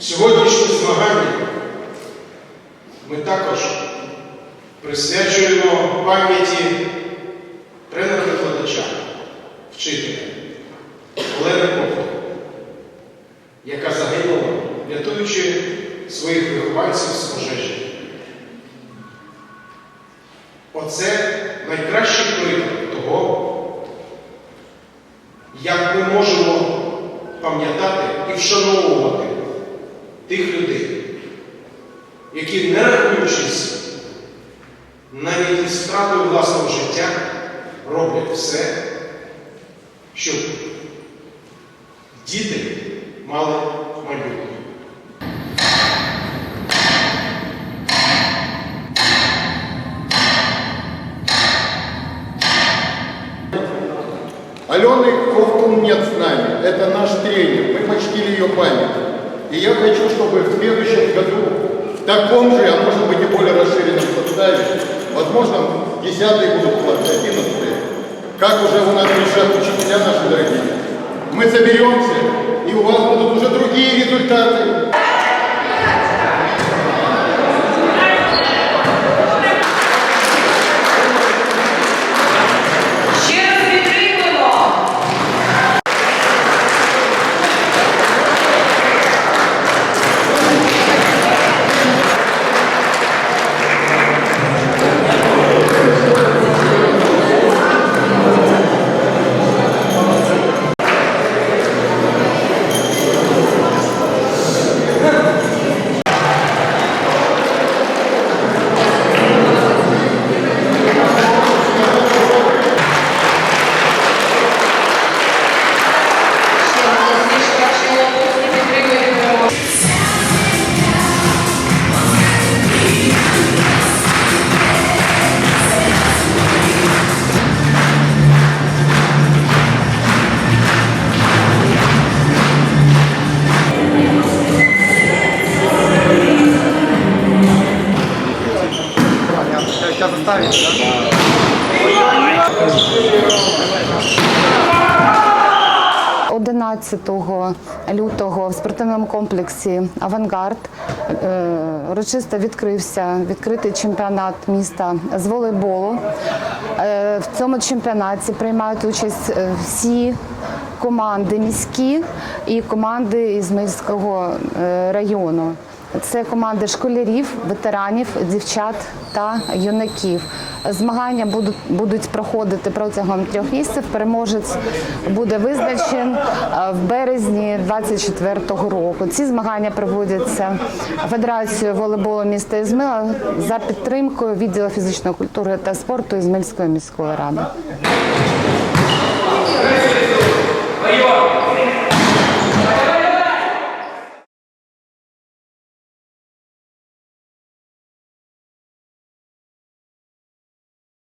Сьогоднішні змагання ми також присвячуємо пам'яті тренера-викладача, вчителя Олени Ковту, яка загинула, рятуючи своїх вихованців з пожежі. Оце найкращий приклад того, як ми можемо пам'ятати і вшановувати тих людей, які, не рахуючись навіть із стратою власного життя, роблять все, щоб діти мали майбутнє. Алены Ковтун нет с нами. Это наш тренер. Мы почтили ее память. И я хочу, чтобы в следующем году в таком же, а может быть и более расширенном составе, возможно, десятые будут классы, одиннадцатые, как уже у нас решат учителя наши дорогие. Мы соберемся, и у вас будут уже другие результаты. Сейчас да? 11 лютого в спортивному комплексі Авангард е, урочисто відкрився відкритий чемпіонат міста з волейболу. Е, В цьому чемпіонаті приймають участь е, всі команди міські і команди Ізмаїльського е, району. Це команди школярів, ветеранів, дівчат та юнаків. Змагання будуть будуть проходити протягом трьох місяців. Переможець буде визначен е, в березні 24-го року. Ці змагання проводяться Федерацією волейболу міста Ізмила за підтримкою відділу фізичної культури та спорту Ізмельської міської ради.